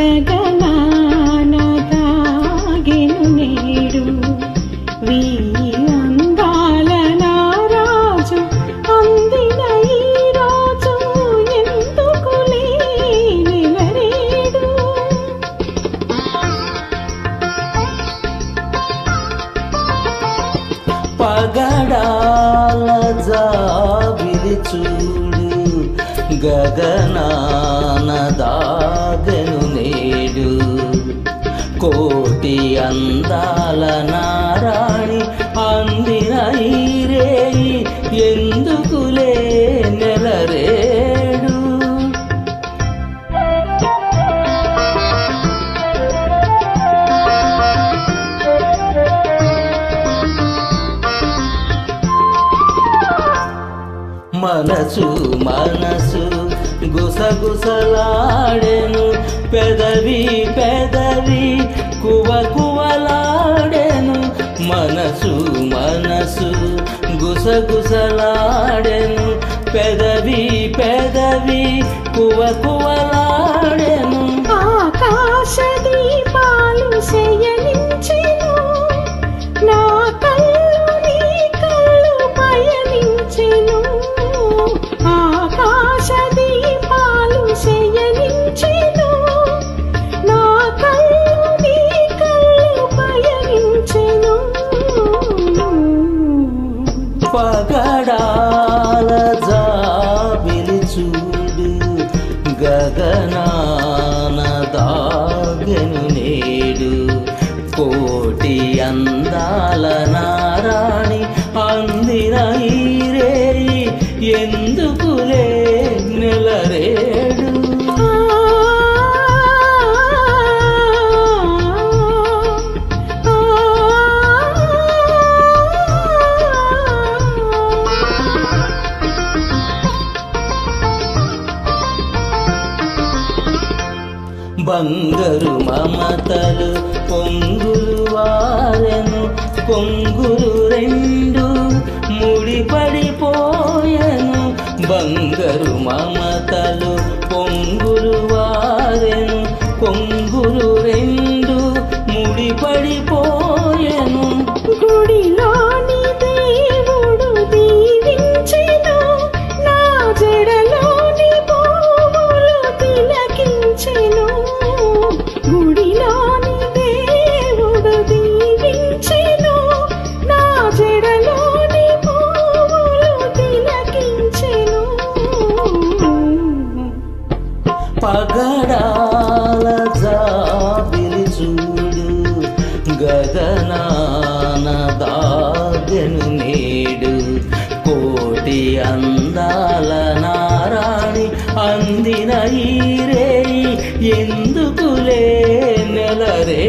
గగనాన దాగెను నేడు. వీ అందాల నా అందిన ఈ రోజు ఎందుకు లేనిలరేడు పగడాల జాబిలి చూడు అందాల నారాణి అందిన ఈ ఎందుకులే నెలరేడు? మనసు మనసు గుసగుసలాడెను పెదవి పెద మనసు మనసు గుసగుసలాడెను. పెదవి పెదవి కువ కువలాడెను. ఆకాశ దీపాలు శయనించెను. నా కళ్ళు నీ కళ్ళు పయనించెను ఆకాశ కోటి అందాల నారాణి అందిన ఈ ఎందుకులే నెలరేడు? బంగరు మమతలు పొంగ పొంగురు రెండు ముడిపడిపోయను. బంగరు మమతలు పగడాల జాబిలి చూడు గగనాన దాగెను నేడు. కోటి అందాల నారాణి అందిన ఈ రేయి ఎందుకులే నెలరే